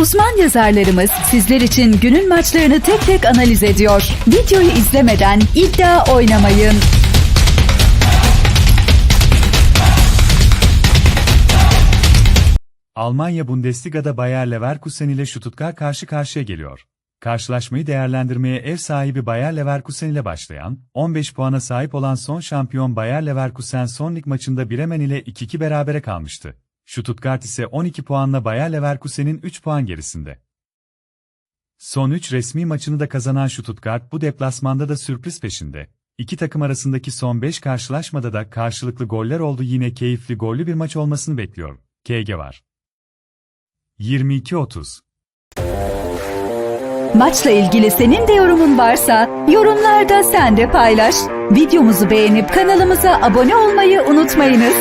Uzman yazarlarımız sizler için günün maçlarını tek tek analiz ediyor. Videoyu izlemeden iddia oynamayın. Almanya Bundesliga'da Bayer Leverkusen ile Stuttgart karşı karşıya geliyor. Karşılaşmayı değerlendirmeye ev sahibi Bayer Leverkusen ile başlayan, 15 puana sahip olan son şampiyon Bayer Leverkusen son lig maçında Bremen ile 2-2 berabere kalmıştı. Stuttgart ise 12 puanla Bayer Leverkusen'in 3 puan gerisinde. Son 3 resmi maçını da kazanan Stuttgart bu deplasmanda da sürpriz peşinde. İki takım arasındaki son 5 karşılaşmada da karşılıklı goller oldu yine keyifli gollü bir maç olmasını bekliyor. KG var. 22-30 Maçla ilgili senin de yorumun varsa yorumlarda sen de paylaş. Videomuzu beğenip kanalımıza abone olmayı unutmayınız.